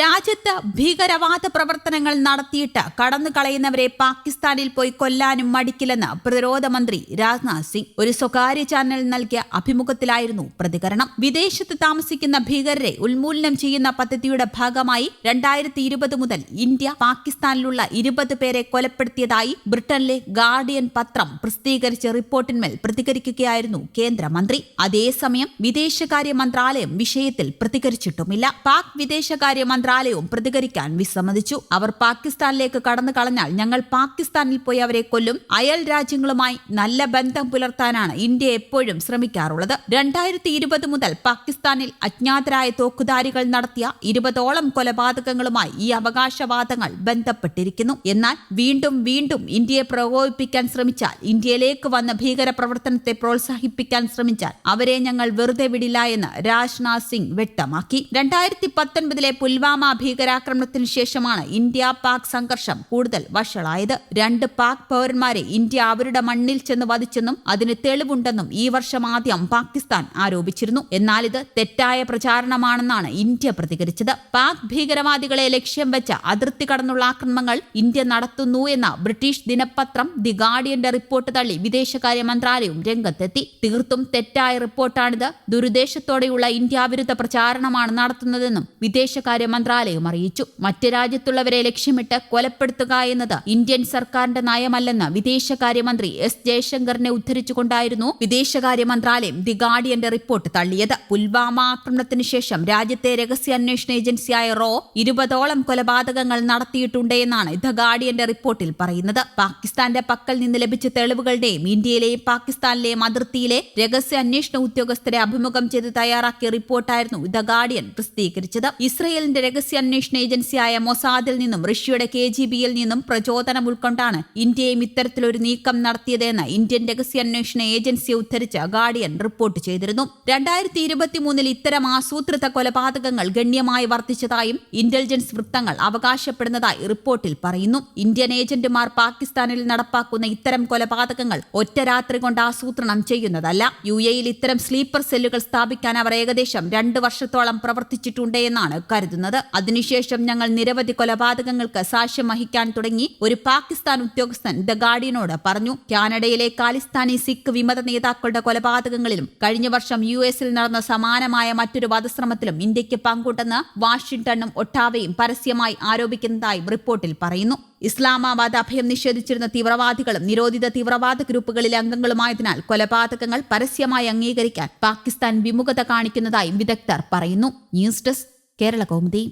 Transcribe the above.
രാജ്യത്ത് ഭീകരവാദ പ്രവർത്തനങ്ങൾ നടത്തിയിട്ട് കടന്നു കളയുന്നവരെ പാകിസ്ഥാനിൽ പോയി കൊല്ലാനും മടിക്കില്ലെന്ന് പ്രതിരോധ മന്ത്രി രാജ്നാഥ് സിംഗ് ഒരു സ്വകാര്യ ചാനൽ നൽകിയ അഭിമുഖത്തിലായിരുന്നു പ്രതികരണം. വിദേശത്ത് താമസിക്കുന്ന ഭീകരരെ ഉന്മൂലനം ചെയ്യുന്ന പദ്ധതിയുടെ ഭാഗമായി രണ്ടായിരത്തി ഇരുപത് മുതൽ ഇന്ത്യ പാകിസ്ഥാനിലുള്ള ഇരുപത് പേരെ കൊലപ്പെടുത്തിയതായി ബ്രിട്ടനിലെ ഗാർഡിയൻ പത്രം പ്രസിദ്ധീകരിച്ച റിപ്പോർട്ടിന്മേൽ പ്രതികരിക്കുകയായിരുന്നു കേന്ദ്രമന്ത്രി. അതേസമയം വിദേശകാര്യ മന്ത്രാലയം വിഷയത്തിൽ പ്രതികരിച്ചിട്ടുമില്ല. പാക് വിദേശകാര്യ മന്ത്രാലയവും പ്രതികരിക്കാൻ വിസമ്മതിച്ചു. അവർ പാകിസ്ഥാനിലേക്ക് കടന്നു കളഞ്ഞാൽ ഞങ്ങൾ പാകിസ്ഥാനിൽ പോയി അവരെ കൊല്ലും. അയൽ രാജ്യങ്ങളുമായി നല്ല ബന്ധം പുലർത്താനാണ് ഇന്ത്യ എപ്പോഴും ശ്രമിക്കാറുള്ളത്. രണ്ടായിരത്തി ഇരുപത് മുതൽ പാകിസ്ഥാനിൽ അജ്ഞാതരായ തോക്കുധാരികൾ നടത്തിയ ഇരുപതോളം കൊലപാതകങ്ങളുമായി ഈ അവകാശവാദങ്ങൾ ബന്ധപ്പെട്ടിരിക്കുന്നു. എന്നാൽ വീണ്ടും വീണ്ടും ഇന്ത്യയെ പ്രകോപിപ്പിക്കാൻ ശ്രമിച്ചാൽ ഇന്ത്യയിലേക്ക് വന്ന ഭീകര പ്രവർത്തനത്തെ പ്രോത്സാഹിപ്പിക്കാൻ ശ്രമിച്ചാൽ അവരെ ഞങ്ങൾ വെറുതെ വിടില്ല എന്ന് രാജ്നാഥ് സിംഗ് വ്യക്തമാക്കി. രണ്ടായിരത്തി പത്തൊൻപതിലെ പുൽവാമ ഭീകരാക്രമണത്തിന് ശേഷമാണ് ഇന്ത്യ പാക് സംഘർഷം കൂടുതൽ വഷളായത്. രണ്ട് പാക് പൗരന്മാരെ ഇന്ത്യ അവരുടെ മണ്ണിൽ ചെന്ന് വധിച്ചെന്നും അതിന് തെളിവുണ്ടെന്നും ഈ വർഷം ആദ്യം പാകിസ്ഥാൻ ആരോപിച്ചിരുന്നു. എന്നാൽ ഇത് തെറ്റായ പ്രചാരണമാണെന്നാണ് ഇന്ത്യ പ്രതികരിച്ചത്. പാക് ഭീകരവാദികളെ ലക്ഷ്യം വെച്ച അതിർത്തി കടന്നുള്ള ആക്രമണങ്ങൾ ഇന്ത്യ നടത്തുന്നു എന്ന ബ്രിട്ടീഷ് ദിനപത്രം ദി ഗാർഡിയന്റെ റിപ്പോർട്ട് തള്ളി വിദേശകാര്യ മന്ത്രാലയവും രംഗത്തെത്തി. തീർത്തും തെറ്റായ റിപ്പോർട്ടാണിത്. ദുരുദ്ദേശത്തോടെയുള്ള ഇന്ത്യാവിരുദ്ധ പ്രചാരണമാണ് നടത്തുന്നതെന്നും വിദേശകാര്യ മന്ത്രാലയം അറിയിച്ചു. മറ്റ് രാജ്യത്തുള്ളവരെ ലക്ഷ്യമിട്ട് കൊലപ്പെടുത്തുക എന്നത് ഇന്ത്യൻ സർക്കാരിന്റെ നയമല്ലെന്ന് വിദേശകാര്യമന്ത്രി എസ് ജയശങ്കറിനെ ഉദ്ധരിച്ചുകൊണ്ടായിരുന്നു വിദേശകാര്യ മന്ത്രാലയം ദി ഗാർഡിയന്റെ റിപ്പോർട്ട് തള്ളിയത്. പുൽവാമ ആക്രമണത്തിന് ശേഷം രാജ്യത്തെ രഹസ്യാന്വേഷണ ഏജൻസിയായ റോ ഇരുപതോളം കൊലപാതകങ്ങൾ നടത്തിയിട്ടുണ്ട് എന്നാണ് ദ ഗാർഡിയന്റെ റിപ്പോർട്ടിൽ പറയുന്നത്. പാകിസ്ഥാന്റെ പക്കൽ നിന്ന് ലഭിച്ച തെളിവുകളുടെയും ഇന്ത്യയിലെയും പാകിസ്ഥാനിലെയും അതിർത്തിയിലെ രഹസ്യ അന്വേഷണ ഉദ്യോഗസ്ഥരെ അഭിമുഖം ചെയ്ത് തയ്യാറാക്കിയ റിപ്പോർട്ടായിരുന്നു ദ ഗാർഡിയൻ പ്രസിദ്ധീകരിച്ചത്. ഇസ്രയേലിന്റെ രഹസ്യാന്വേഷണ ഏജൻസിയായ മൊസാദിൽ നിന്നും റഷ്യയുടെ കെ ജി ബിയിൽ നിന്നും പ്രചോദനം ഉൾക്കൊണ്ടാണ് ഇന്ത്യയും ഇത്തരത്തിലൊരു നീക്കം നടത്തിയതെന്ന് ഇന്ത്യൻ രഹസ്യാന്വേഷണ ഏജൻസിയെ ഉദ്ധരിച്ച് ഗാർഡിയൻ റിപ്പോർട്ട് ചെയ്തിരുന്നു. രണ്ടായിരത്തി ഇരുപത്തിമൂന്നിൽ ഇത്തരം ആസൂത്രിത കൊലപാതകങ്ങൾ ഗണ്യമായി വർദ്ധിച്ചതായും ഇന്റലിജൻസ് വൃത്തങ്ങൾ അവകാശപ്പെടുന്നതായി റിപ്പോർട്ടിൽ പറയുന്നു. ഇന്ത്യൻ ഏജന്റുമാർ പാകിസ്ഥാനിൽ നടപ്പാക്കുന്ന ഇത്തരം കൊലപാതകങ്ങൾ ഒറ്റ രാത്രി കൊണ്ട് ആസൂത്രണം ചെയ്യുന്നതല്ല. യു എയിൽ ഇത്തരം സ്ലീപ്പർ സെല്ലുകൾ സ്ഥാപിക്കാൻ അവർ ഏകദേശം രണ്ട് വർഷത്തോളം പ്രവർത്തിച്ചിട്ടുണ്ടെന്നാണ് കരുതുന്നത്. അതിനുശേഷം ഞങ്ങൾ നിരവധി കൊലപാതകങ്ങൾക്ക് സാക്ഷ്യം വഹിക്കാൻ തുടങ്ങി ഒരു പാകിസ്ഥാൻ ഉദ്യോഗസ്ഥൻ ദ ഗാർഡിയനോട് പറഞ്ഞു കാനഡയിലെ കാലിസ്ഥാനി സിഖ് വിമത നേതാക്കളുടെ കൊലപാതകങ്ങളിലും കഴിഞ്ഞ വർഷം യു എസിൽ നടന്ന സമാനമായ മറ്റൊരു വധശ്രമത്തിലും ഇന്ത്യയ്ക്ക് പങ്കുണ്ടെന്ന് വാഷിംഗ്ടണും ഒട്ടാവയും പരസ്യമായി ആരോപിക്കുന്നതായും റിപ്പോർട്ടിൽ പറയുന്നു. ഇസ്ലാമാബാദ് അഭയം നിഷേധിച്ചിരുന്ന തീവ്രവാദികളും നിരോധിത തീവ്രവാദ ഗ്രൂപ്പുകളിലെ അംഗങ്ങളുമായതിനാൽ കൊലപാതകങ്ങൾ പരസ്യമായി അംഗീകരിക്കാൻ പാകിസ്ഥാൻ വിമുഖത കാണിക്കുന്നതായും വിദഗ്ധർ പറയുന്നു. News desk Kerala Kaumudi